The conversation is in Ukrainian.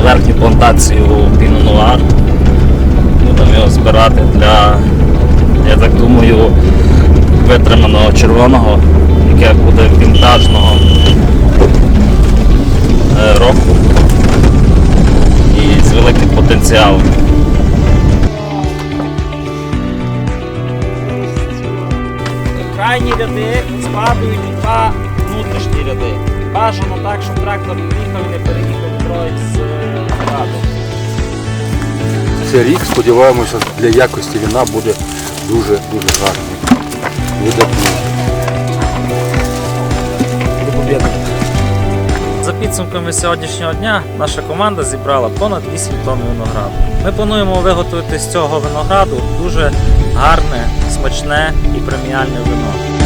верхню плантацію Піно Нуар. Будемо його збирати для, я так думаю, витриманого червоного, яке буде вінтажного е, року і з великим потенціалом. Крайні ряди складують два внутрішні ряди. Бажано так, щоб трактор їхав і не переїхав Цей рік, сподіваємося, для якості вина буде дуже дуже гарний. Видатний. За підсумками сьогоднішнього дня наша команда зібрала понад 8 тонн винограду. Ми плануємо виготовити з цього винограду дуже гарне, смачне і преміальне вино.